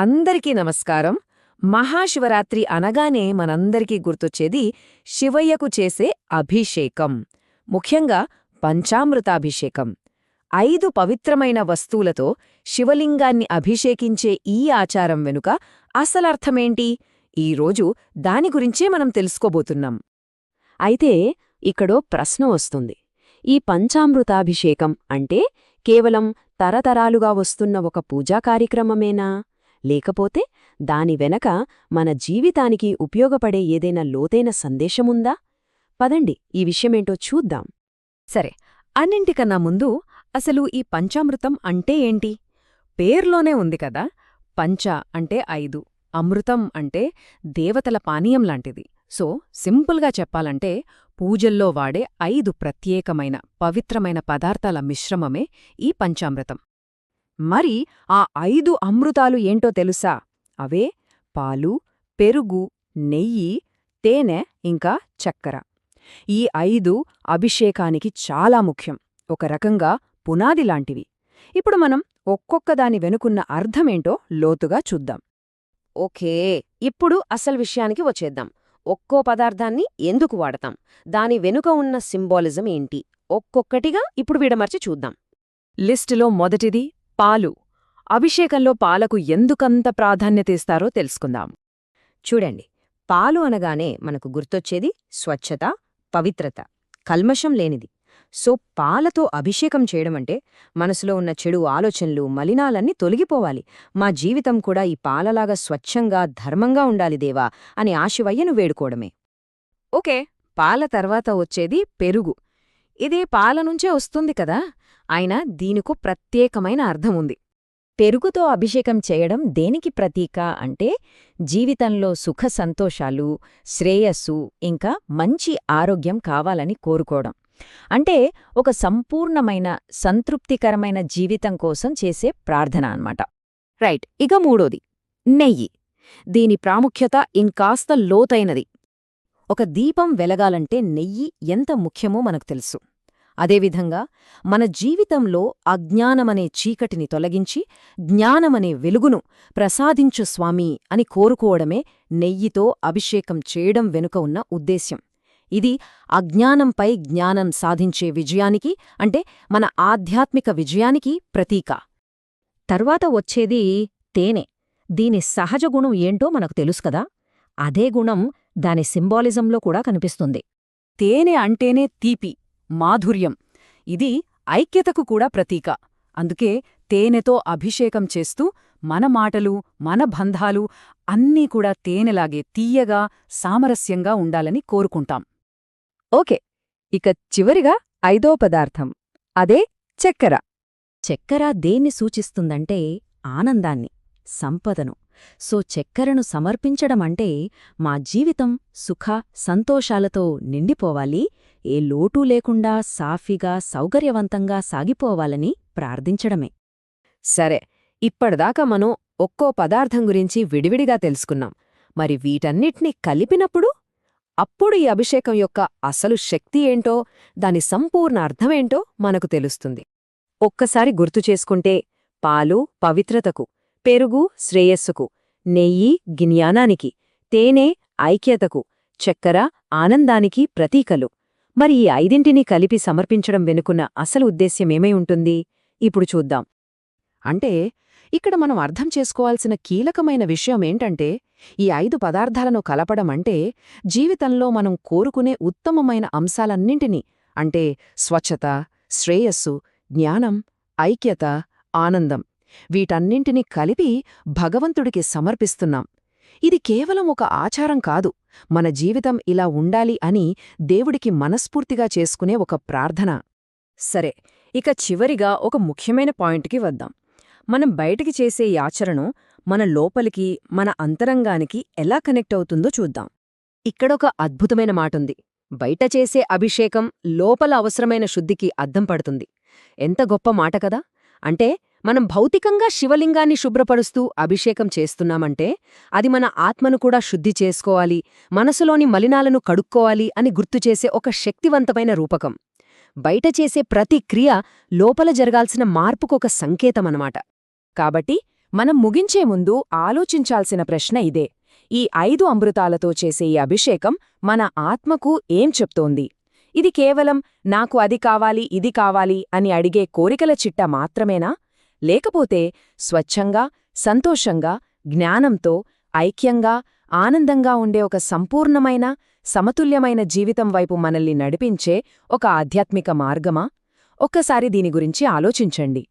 అందరికీ నమస్కారం. మహాశివరాత్రి అనగానే మనందరికీ గుర్తొచ్చేది శివయ్యకు చేసే అభిషేకం. ముఖ్యంగా పంచామృతాభిషేకం. ఐదు పవిత్రమైన వస్తువులతో శివలింగాన్ని అభిషేకించే ఈ ఆచారం వెనుక అసలర్థమేంటి? ఈరోజు దాని గురించే మనం తెలుసుకోబోతున్నాం. అయితే ఇక్కడో ప్రశ్న వస్తుంది. ఈ పంచామృతాభిషేకం అంటే కేవలం తరతరాలుగా వస్తున్న ఒక పూజా కార్యక్రమమేనా? లేకపోతే దాని వెనక మన జీవితానికి ఉపయోగపడే ఏదైనా లోతైన సందేశముందా? పదండి ఈ విషయమేంటో చూద్దాం. సరే అన్నింటికన్నా ముందు అసలు ఈ పంచామృతం అంటే ఏంటి? పేర్లోనే ఉంది కదా పంచ అంటే ఐదు అమృతం అంటే దేవతల పానీయం లాంటిది. సో సింపుల్గా చెప్పాలంటే పూజల్లో వాడే ఐదు ప్రత్యేకమైన పవిత్రమైన పదార్థాల మిశ్రమమే ఈ పంచామృతం. మరి ఆ ఐదు అమృతాలు ఏంటో తెలుసా? అవే పాలు పెరుగు నెయ్యి తేనె ఇంకా చక్కెర. ఈ ఐదు అభిషేకానికి చాలా ముఖ్యం. ఒక రకంగా పునాది లాంటివి. ఇప్పుడు మనం ఒక్కొక్కదాని వెనుకున్న అర్థమేంటో లోతుగా చూద్దాం. ఓకే ఇప్పుడు అసలు విషయానికి వచ్చేద్దాం. ఒక్కో పదార్థాన్ని ఎందుకు వాడతాం? దాని వెనుక ఉన్న సింబాలిజం ఏంటి? ఒక్కొక్కటిగా ఇప్పుడు విడమర్చి చూద్దాం. లిస్టులో మొదటిది పాలు. అభిషేకంలో పాలకు ఎందుకంత ప్రాధాన్యత ఇస్తారో తెలుసుకుందాం. చూడండి పాలు అనగానే మనకు గుర్తొచ్చేది స్వచ్ఛత పవిత్రత కల్మషం లేనిది. సో పాలతో అభిషేకం చేయడమంటే మనసులో ఉన్న చెడు ఆలోచనలు మలినాలన్నీ తొలగిపోవాలి. మా జీవితం కూడా ఈ పాలలాగా స్వచ్ఛంగా ధర్మంగా ఉండాలి దేవా అని ఆశివయ్యను వేడుకోవడమే. ఓకే పాల తర్వాత వచ్చేది పెరుగు. ఇదే పాల నుంచే వస్తుంది కదా? అయినా దీనికో ప్రత్యేకమైన అర్థముంది. పెరుగుతో అభిషేకం చేయడం దేనికి ప్రతీక అంటే జీవితంలో సుఖ సంతోషాలు శ్రేయస్సు ఇంకా మంచి ఆరోగ్యం కావాలని కోరుకోవడం. అంటే ఒక సంపూర్ణమైన సంతృప్తికరమైన జీవితం కోసం చేసే ప్రార్థన అన్నమాట. రైట్ ఇక మూడోది. నెయ్యి. దీని ప్రాముఖ్యత ఇంకాస్త లోతైనది. ఒక దీపం వెలగాలంటే నెయ్యి ఎంత ముఖ్యమో మనకు తెలుసు. అదేవిధంగా మన జీవితంలో అజ్ఞానమనే చీకటిని తొలగించి జ్ఞానమనే వెలుగును ప్రసాదించు స్వామీ అని కోరుకోవడమే నెయ్యితో అభిషేకం చేయడం వెనుక ఉన్న ఉద్దేశ్యం. ఇది అజ్ఞానంపై జ్ఞానం సాధించే విజయానికి అంటే మన ఆధ్యాత్మిక విజయానికి ప్రతీక. తర్వాత వచ్చేది తేనె. దీని సహజ గుణం ఏంటో మనకు తెలుసు కదా? అదే గుణం దాని సింబాలిజంలో కూడా కనిపిస్తుంది. తేనె అంటేనే తీపి. మాధుర్యం. ఇది ఐక్యతకు కూడా ప్రతీక. అందుకే తేనెతో అభిషేకం చేస్తూ మన మాటలు మన బంధాలు అన్నీ కూడా తేనెలాగే తీయగా సామరస్యంగా ఉండాలని కోరుకుంటాం. ఓకే ఇక చివరిగా ఐదో పదార్థం. అదే చక్కెర. చక్కెర దేన్ని సూచిస్తుందంటే ఆనందాన్ని సంపదను. సో చక్కెరను సమర్పించడమంటే మా జీవితం సుఖ సంతోషాలతో నిండిపోవాలి ఏ లోటూ లేకుండా సాఫీగా సౌకర్యవంతంగా సాగిపోవాలని ప్రార్థించడమే. సరే ఇప్పటిదాకా మనం ఒక్కో పదార్థం గురించి విడివిడిగా తెలుసుకున్నాం. మరి వీటన్నిటినీ కలిపినప్పుడు అప్పుడు ఈ అభిషేకం యొక్క అసలు శక్తి ఏంటో దాని సంపూర్ణ అర్థమేంటో మనకు తెలుస్తుంది. ఒక్కసారి గుర్తు చేసుకుంటే పాలు పవిత్రతకు పెరుగు శ్రేయస్సుకు నెయ్యి జ్ఞానానికి తేనె ఐక్యతకు చక్కెర ఆనందానికి ప్రతీకలు. మరి ఈ ఐదింటినీ కలిపి సమర్పించడం వెనుకున్న అసలు ఉద్దేశ్యమేమై ఉంటుంది? ఇప్పుడు చూద్దాం. అంటే ఇక్కడ మనం అర్థం చేసుకోవాల్సిన కీలకమైన విషయమేంటంటే ఈ ఐదు పదార్థాలను కలపడం అంటే జీవితంలో మనం కోరుకునే ఉత్తమమైన అంశాలన్నింటినీ అంటే స్వచ్ఛత శ్రేయస్సు జ్ఞానం ఐక్యత ఆనందం వీటన్నింటినీ కలిపి భగవంతుడికి సమర్పిస్తున్నాం. ఇది కేవలం ఒక ఆచారం కాదు. మన జీవితం ఇలా ఉండాలి అని దేవుడికి మనస్ఫూర్తిగా చేసుకునే ఒక ప్రార్థన. సరే ఇక చివరిగా ఒక ముఖ్యమైన పాయింట్కి వద్దాం. మనం బయటికి చేసే ఈ ఆచరణం మన లోపలికి మన అంతరంగానికి ఎలా కనెక్ట్ అవుతుందో చూద్దాం. ఇక్కడొక అద్భుతమైన మాటుంది. బయట చేసే అభిషేకం లోపల అవసరమైన శుద్ధికి అద్దం పడుతుంది. ఎంత గొప్ప మాట కదా! అంటే మనం భౌతికంగా శివలింగాన్ని శుభ్రపరుస్తూ అభిషేకం చేస్తున్నామంటే అది మన ఆత్మను కూడా శుద్ధి చేసుకోవాలి మనసులోని మలినాలను కడుక్కోవాలి అని గుర్తుచేసే ఒక శక్తివంతమైన రూపకం. బయట చేసే ప్రతి క్రియ లోపల జరగాల్సిన మార్పుకొక సంకేతమనమాట కాబట్టి మనం ముగించే ముందు ఆలోచించాల్సిన ప్రశ్న ఇదే. ఈ ఐదు అమృతాలతో చేసే ఈ అభిషేకం మన ఆత్మకు ఏం చెప్తోంది? ఇది కేవలం నాకు అది కావాలి ఇది కావాలి అని అడిగే కోరికల చిట్ట మాత్రమేనా? లేకపోతే స్వచ్ఛంగా సంతోషంగా జ్ఞానంతో ఐక్యంగా ఆనందంగా ఉండే ఒక సంపూర్ణమైన సమతుల్యమైన జీవితం వైపు మనల్ని నడిపించే ఒక ఆధ్యాత్మిక మార్గమా? ఒక్కసారి దీని గురించి ఆలోచించండి.